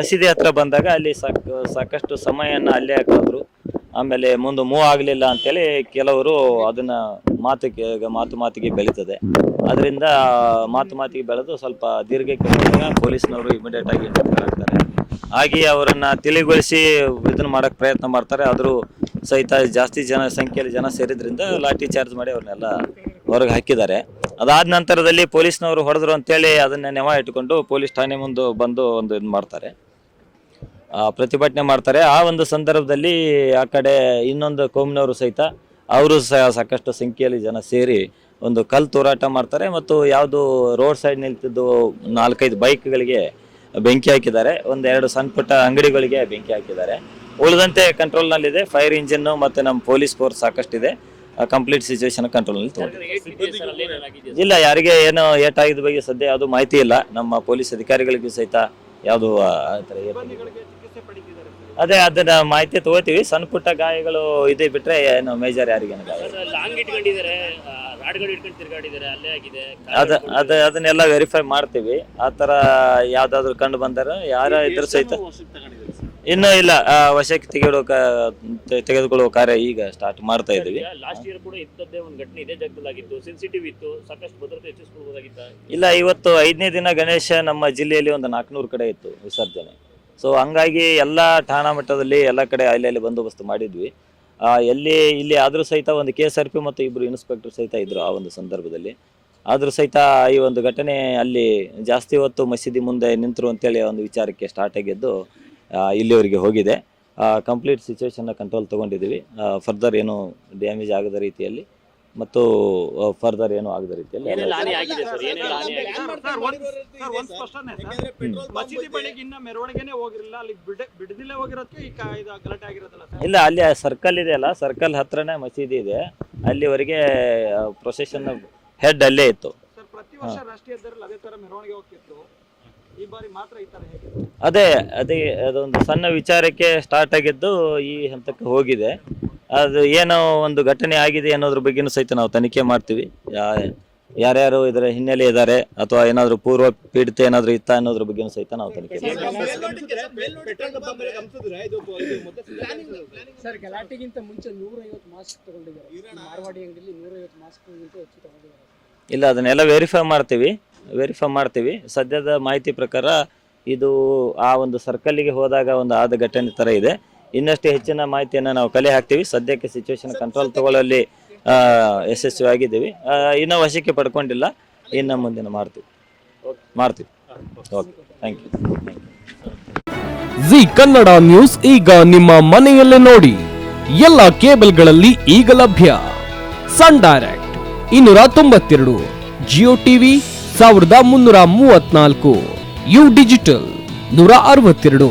ಮಸೀದಿ ಹತ್ರ ಬಂದಾಗ ಅಲ್ಲಿ ಸಾಕ್, ಸಾಕಷ್ಟು ಸಮಯನ ಅಲ್ಲೇ ಹಾಕಿದ್ರು ಆಮೇಲೆ ಮುಂದೆ ಮೂವ್ ಆಗಲಿಲ್ಲ ಅಂತೇಳಿ ಕೆಲವರು ಅದನ್ನ ಮಾತಿಗೆ, ಮಾತು ಮಾತಿಗೆ ಬೆಳೀತದೆ. ಅದರಿಂದ ಮಾತು ಮಾತಿಗೆ ಬೆಳೆದು ಸ್ವಲ್ಪ ದೀರ್ಘಕ್ಕೆ ಪೊಲೀಸ್ನವರು ಇಮಿಡಿಯೇಟ್ ಆಗಿ ಆಗ್ತಾರೆ. ಹಾಗೆ ಅವರನ್ನ ತಿಳಿಗೊಳಿಸಿ ಇದನ್ನ ಮಾಡಕ್ ಪ್ರಯತ್ನ ಮಾಡ್ತಾರೆ. ಆದರೂ ಸಹಿತ ಜಾಸ್ತಿ ಜನ, ಸಂಖ್ಯೆಯಲ್ಲಿ ಜನ ಸೇರಿದ್ರಿಂದ ಲಾಠಿ ಚಾರ್ಜ್ ಮಾಡಿ ಅವ್ರನ್ನೆಲ್ಲ ಹೊರಗೆ ಹಾಕಿದ್ದಾರೆ. ಅದಾದ ನಂತರದಲ್ಲಿ ಪೊಲೀಸ್ನವರು ಹೊಡೆದ್ರು ಅಂತೇಳಿ ಅದನ್ನ ನೆವ ಇಟ್ಕೊಂಡು ಪೊಲೀಸ್ ಠಾಣೆ ಮುಂದೆ ಬಂದು ಒಂದು ಇದು ಮಾಡ್ತಾರೆ. ಪ್ರತಿಭಟನೆ ಮಾಡ್ತಾರೆ. ಆ ಒಂದು ಸಂದರ್ಭದಲ್ಲಿ ಆ ಕಡೆ ಇನ್ನೊಂದು ಕೋಮಿನವರು ಸಹಿತ ಅವರು ಸಹ ಸಾಕಷ್ಟು ಸಂಖ್ಯೆಯಲ್ಲಿ ಜನ ಸೇರಿ ಒಂದು ಕಲ್ ತೂರಾಟ ಮಾಡ್ತಾರೆ ಮತ್ತು ಯಾವುದು ರೋಡ್ ಸೈಡ್ ನಿಲ್ತಿದ್ದು ನಾಲ್ಕೈದು ಬೈಕ್ಗಳಿಗೆ ಬೆಂಕಿ ಹಾಕಿದ್ದಾರೆ. ಒಂದೆರಡು ಸಣ್ಣ ಪುಟ್ಟ ಅಂಗಡಿಗಳಿಗೆ ಬೆಂಕಿ ಹಾಕಿದ್ದಾರೆ. ಉಳಿದಂತೆ ಕಂಟ್ರೋಲ್ನಲ್ಲಿದೆ ಫೈರ್ ಇಂಜಿನ್ ಮತ್ತು ನಮ್ಮ ಪೊಲೀಸ್ ಫೋರ್ಸ್ ಸಾಕಷ್ಟಿದೆ. ಕಂಪ್ಲೀಟ್ ಸಿಚುವೇಶನ್ ಕಂಟ್ರೋಲ್ನಲ್ಲಿ ತೊಗೊಂಡು ಇಲ್ಲ, ಯಾರಿಗೆ ಏನು ಏಟಾಗಿದ್ದ ಬಗ್ಗೆ ಸದ್ಯ ಯಾವುದು ಮಾಹಿತಿ ಇಲ್ಲ. ನಮ್ಮ ಪೊಲೀಸ್ ಅಧಿಕಾರಿಗಳಿಗೂ ಸಹಿತ ಯಾವುದು, ಆ. ಅದೇ ಅದನ್ನ ಮಾಹಿತಿ ತಗೋತೀವಿ. ಸಣ್ಣ ಪುಟ್ಟ ಗಾಯಗಳು ಇದೆ ಬಿಟ್ರೆ ಏನು ಮೇಜರ್ ಯಾರಿಗೇನು ಗಾಯ ಇಲ್ಲ. ಲಾಂಗ್ ಇಟ್ಕೊಂಡಿದ್ದಾರೆ. ರಾಡ್ಗಳು ಇಟ್ಕೊಂಡು ತಿರ್ಗಾಡಿದ್ದಾರೆ. ಅಲ್ಲೇ ಆಗಿದೆ. ಅದ ಅದ ಅದನ್ನೆಲ್ಲ ವೆರಿಫೈ ಮಾಡ್ತೀವಿ. ಆ ತರ ಯಾವ್ದಾದ್ರು ಕಂಡು ಬಂದಾರ ಯಾರ ಇದ್ರ ಸಹಿತ ಇನ್ನೂ ಇಲ್ಲ. ಆ, ವಶಕ್ಕೆ ತೆಗೆದುಕೊಳ್ಳೋ ಕ- ತೆ- ತೆಗೆದುಕೊಳ್ಳುವ ಕಾರ್ಯ ಈಗ ಸ್ಟಾರ್ಟ್ ಮಾಡ್ತಾ ಇದೀವಿ ಲಾಸ್ಟ್ ಇಯರ್ ಕೂಡ ಇಂಥದ್ದೇ ಒಂದು ಘಟನೆ ಇದೇ ಜಾಗದಲ್ಲಾಗಿತ್ತು ಸೆನ್ಸಿಟಿವ್ ಇತ್ತು. ಸಾಕಷ್ಟು ಭದ್ರತೆ ಹೆಚ್ಚಿಸ್ಕೊಳ್ಬೋದಾಗಿತ್ತ? ಇಲ್ಲ ಇವತ್ತು ಐದನೇ ದಿನ ಗಣೇಶ ನಮ್ಮ ಜಿಲ್ಲೆಯಲ್ಲಿ ಒಂದು ನಾಲ್ಕುನೂರು ಕಡೆ ಇತ್ತು ವಿಸರ್ಜನೆ. ಸೊ ಹಂಗಾಗಿ ಎಲ್ಲ ಠಾಣಾ ಮಟ್ಟದಲ್ಲಿ ಎಲ್ಲ ಕಡೆ ಅಲ್ಲಿ ಬಂದೋಬಸ್ತ್ ಮಾಡಿದ್ವಿ. ಎಲ್ಲಿ, ಇಲ್ಲಿ ಆದರೂ ಸಹಿತ ಒಂದು ಕೆ ಎಸ್ ಆರ್ ಪಿ ಮತ್ತು ಇಬ್ಬರು ಇನ್ಸ್ಪೆಕ್ಟರ್ ಸಹಿತ ಇದ್ದರು ಆ ಒಂದು ಸಂದರ್ಭದಲ್ಲಿ. ಆದರೂ ಸಹಿತ ಈ ಒಂದು ಘಟನೆ ಅಲ್ಲಿ ಜಾಸ್ತಿ ಹೊತ್ತು ಮಸೀದಿ ಮುಂದೆ ನಿಂತರು ಅಂತೇಳಿ ಒಂದು ವಿಚಾರಕ್ಕೆ ಸ್ಟಾರ್ಟ್ ಆಗಿದ್ದು ಇಲ್ಲಿವರೆಗೆ ಹೋಗಿದೆ. ಕಂಪ್ಲೀಟ್ ಸಿಚುವೇಶನ್ನ ಕಂಟ್ರೋಲ್ ತೊಗೊಂಡಿದ್ದೀವಿ. ಫರ್ದರ್ ಏನು ಡ್ಯಾಮೇಜ್ ಆಗದ ರೀತಿಯಲ್ಲಿ ಮತ್ತು ಫರ್ದರ್ ಏನು ಆಗದ ರೀತಿಯಲ್ಲಿ ಎಲ್ಲ ಏನೆಲ್ಲ ಹಾನಿ ಆಗಿದೆ ಸರ್? ಏನೆಲ್ಲ ಹಾನಿ ಆಗಿದೆ? ಸರ್, ಒಂದ್- ಸರ್, ಒಂದ್ ಸ್ಪಷ್ಟನೆ ಸರ್. ಮಸೀದಿ ಬಳಿಗೆ ಇನ್ನ ಮೆರವಣಿಗೆನೆ ಹೋಗಿರಲಿಲ್ಲ. ಅಲ್ಲಿ ಬಿಡ ಬಿಡದಿಲ್ಲೇ ಹೋಗಿರೋದಕ್ಕೆ ಈ ಕ- ಇದು ಗಲಾಟೆ ಆಗಿರೋದಲ್ಲ ಸರ್? ಇಲ್ಲ ಅಲ್ಲಿ ಸರ್ಕಲ್ ಇದೆ ಅಲ್ಲ ಸರ್ಕಲ್ ಹತ್ರನೇ ಮಸೀದಿ ಇದೆ. ಅಲ್ಲಿವರೆಗೆ ಪ್ರೊಸೆಷನ್ ಹೆಡ್ ಅಲ್ಲೇ ಇತ್ತು. ಸರ್ ಪ್ರತಿ ವರ್ಷ ರಾಷ್ಟ್ರೀಯ ಹೆದ್ದಾರಿಯಲ್ಲಿ ಅದೇ ತರ ಮೆರವಣಿಗೆ ಹೋಗ್ತಿತ್ತು. ಈ ಬಾರಿ ಮಾತ್ರ ಈ ತರ ಹೇಗೆ ಅದೇ ಅದೇ ಅದೊಂದು ಸಣ್ಣ ವಿಚಾರಕ್ಕೆ ಸ್ಟಾರ್ಟ್ ಆಗಿದ್ದು ಈ ಹಂತಕ್ಕೆ ಹೋಗಿದೆ. ಅದು ಏನೋ ಒಂದು ಘಟನೆ ಆಗಿದೆ ಅನ್ನೋದ್ರ ಬಗ್ಗೆನೂ ಸಹಿತ ನಾವು ತನಿಖೆ ಮಾಡ್ತೀವಿ. ಯಾ- ಯಾರ್ಯಾರು ಇದರ ಹಿನ್ನೆಲೆ ಇದ್ದಾರೆ ಅಥವಾ ಏನಾದರೂ ಪೂರ್ವ ಪೀಡಿತ ಏನಾದರೂ ಇತ್ತ ಅನ್ನೋದ್ರ ಬಗ್ಗೆನೂ ಸಹಿತ ನಾವು ತನಿಖೆ ಮಾಡ್ತೀವಿ. ಸರ್ ಗಲಾಟೆಗಿಂತ ಮುಂಚೆ ನೂರೈವತ್ತು ಮಾಸ್ಕ್ ತಗೊಂಡಿದ್ದಾರೆ. ಈ ಮಾರ್ವಾಡಿ ಅಂಗಡಿಯಲ್ಲಿ ನೂರೈವತ್ತು ಮಾಸ್ಕ್ಗಿಂತ ಹೆಚ್ಚು ತಗೊಂಡಿದ್ದಾರೆ. ಇಲ್ಲ ಅದನ್ನೆಲ್ಲ ವೆರಿಫೈ ಮಾಡ್ತೀವಿ. ವೆರಿಫೈ ಮಾಡ್ತೀವಿ. ಸದ್ಯದ ಮಾಹಿತಿ ಪ್ರಕಾರ ಇದು ಆ ಒಂದು ಸರ್ಕಲ್ಲಿಗೆ ಹೋದಾಗ ಒಂದು ಆದ ಘಟನೆ ಥರ ಇದೆ. ಇನ್ನಷ್ಟು ಹೆಚ್ಚಿನ ಮಾಹಿತಿಯನ್ನು ನಾವು ಕಲೆ ಹಾಕ್ತೀವಿ. ಸದ್ಯಕ್ಕೆ ಸಿಚುವೇಶನ್ ಕಂಟ್ರೋಲ್ ತಗೊಳ್ಳಲ್ಲಿ ಯಶಸ್ವಿ ಆಗಿದ್ದೀವಿ. ಇನ್ನೂ ವಶಕ್ಕೆ ಪಡ್ಕೊಂಡಿಲ್ಲ. ಇನ್ನು ಮುಂದಿನ ಮಾಡ್ತೀವಿ ಮಾಡ್ತೀವಿ okay thank you ji Kannada news ಈಗ ನಿಮ್ಮ ಮನೆಯಲ್ಲೇ ನೋಡಿ. ಎಲ್ಲ ಕೇಬಲ್ಗಳಲ್ಲಿ ಈಗ ಲಭ್ಯ. ಸನ್ ಡೈರೆಕ್ಟ್ ಇನ್ನೂರ ತೊಂಬತ್ತೆರಡು, ಜಿಯೋ ಟಿವಿ ಸಾವಿರದ ಮುನ್ನೂರ ಮೂವತ್ನಾಲ್ಕು ಯು ಡಿಜಿಟಲ್ ನೂರ ಅರವತ್ತೆರಡು.